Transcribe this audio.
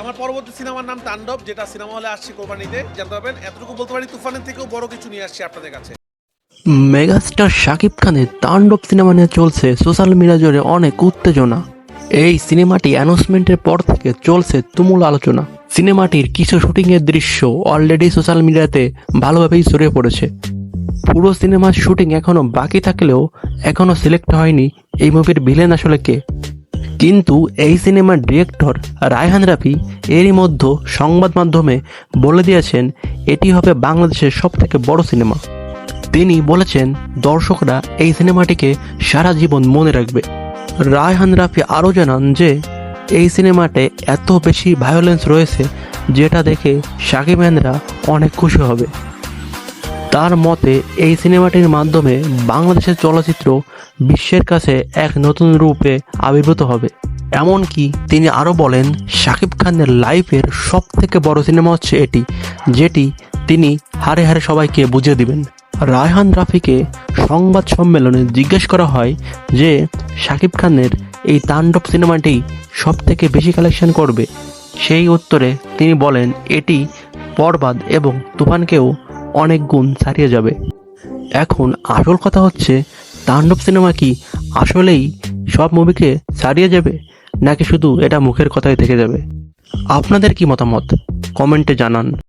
আমার পরবর্তী সিনেমার নাম তাণ্ডব, যেটা সিনেমা হলে আসছে কোরবানিতে। জানতে পারবেন, এতটুকু বলতে পারি, তুফানের থেকেও বড় কিছু নিয়ে আসছি আপনাদের কাছে। মেগাস্টার শাকিব খানের তাণ্ডব সিনেমা নিয়ে চলছে সোশ্যাল মিডিয়া জুড়ে অনেক উত্তেজনা। এই সিনেমাটি অ্যানাউন্সমেন্টের পর থেকে চলছে তুমুল আলোচনা। সিনেমাটির কিছু শুটিংয়ের দৃশ্য অলরেডি সোশ্যাল মিডিয়াতে ভালোভাবেই ছড়িয়ে পড়েছে। পুরো সিনেমার শুটিং এখনও বাকি থাকলেও এখনও সিলেক্ট হয়নি এই মুভির ভিলেন আসলে কে? কিন্তু এই সিনেমার ডিরেক্টর রায়হান রাফি এরই মধ্যে সংবাদ মাধ্যমে বলে দিয়েছেন, এটি হবে বাংলাদেশের সব থেকে বড় সিনেমা। তিনি বলেছেন, দর্শকরা এই সিনেমাটিকে সারা জীবন মনে রাখবে। রায়হান রাফি আরও জানান যে, এই সিনেমাতে এত বেশি ভায়োলেন্স রয়েছে, যেটা দেখে সাকিবেনরা অনেক খুশি হবে। তার মতে, এই সিনেমাটির মাধ্যমে বাংলাদেশের চলচ্চিত্র বিশ্বের কাছে এক নতুন রূপে আবির্ভূত হবে। এমনকি তিনি আরও বলেন, শাকিব খানের লাইফের সব থেকে বড় সিনেমা হচ্ছে এটি, যেটি তিনি হারে হারে সবাইকে বুঝিয়ে দিবেন। রায়হান রাফিকে সংবাদ সম্মেলনে জিজ্ঞেস করা হয় যে, শাকিব খানের এই তাণ্ডব সিনেমাটি সব থেকে বেশি কালেকশন করবে? সেই উত্তরে তিনি বলেন, এটি বরবাদ এবং তুফানকেও অনেক গুণ ছাড়িয়ে যাবে। এখন আসল কথা হচ্ছে, তাণ্ডব সিনেমা কি আসলেই সব মুভিকে ছাড়িয়ে যাবে, নাকি শুধু এটা মুখের কথাই থেকে যাবে? আপনাদের কি মতামত? কমেন্টে জানান।